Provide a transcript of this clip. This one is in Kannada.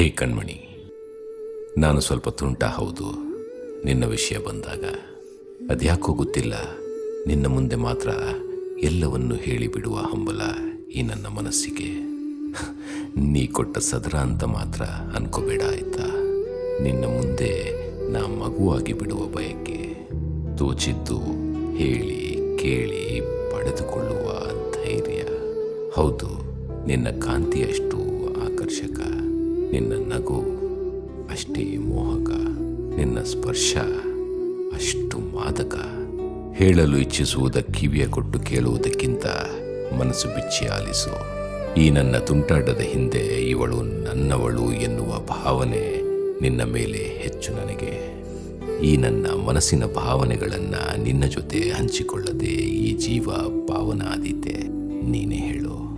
ಹೇ ಕಣ್ಮಣಿ, ನಾನು ಸ್ವಲ್ಪ ತುಂಟ ಹೌದು. ನಿನ್ನ ವಿಷಯ ಬಂದಾಗ ಅದ್ಯಾಕೋ ಗೊತ್ತಿಲ್ಲ. ನಿನ್ನ ಮುಂದೆ ಮಾತ್ರ ಎಲ್ಲವನ್ನು ಹೇಳಿಬಿಡುವ ಹಂಬಲ ಈ ನನ್ನ ಮನಸ್ಸಿಗೆ. ನೀ ಕೊಟ್ಟ ಸದರ ಅಂತ ಮಾತ್ರ ಅನ್ಕೋಬೇಡ ಆಯ್ತಾ? ನಿನ್ನ ಮುಂದೆ ನಾ ಮಗುವಾಗಿ ಬಿಡುವ ಬಯಕೆ ತೋಚಿದ್ದು ಹೇಳಿ, ಕೇಳಿ, ಪಡೆದುಕೊಳ್ಳುವ ಧೈರ್ಯ. ಹೌದು, ನಿನ್ನ ಕಾಂತಿಯಷ್ಟು ಆಕರ್ಷಕ. ನಿನ್ನ ನಗು, ಅಷ್ಟೇ ಮೋಹಕ, ನಿನ್ನ ಸ್ಪರ್ಶ, ಅಷ್ಟು ಮಾದಕ. ಹೇಳಲು ಇಚ್ಛಿಸುವುದ ಕಿವಿಯ ಕೊಟ್ಟು ಕೇಳುವುದಕ್ಕಿಂತ ಮನಸ್ಸು ಬಿಚ್ಚಿ ಆಲಿಸು. ಈ ನನ್ನ ತುಂಟಾಟದ ಹಿಂದೆ ಇವಳು ನನ್ನವಳು ಎನ್ನುವ ಭಾವನೆ ನಿನ್ನ ಮೇಲೆ ಹೆಚ್ಚು ನನಗೆ. ಈ ನನ್ನ ಮನಸ್ಸಿನ ಭಾವನೆಗಳನ್ನು ನಿನ್ನ ಜೊತೆ ಹಂಚಿಕೊಳ್ಳದೆ ಈ ಜೀವ ಪಾವನ ಆದೀತೆ ನೀನೇ ಹೇಳು.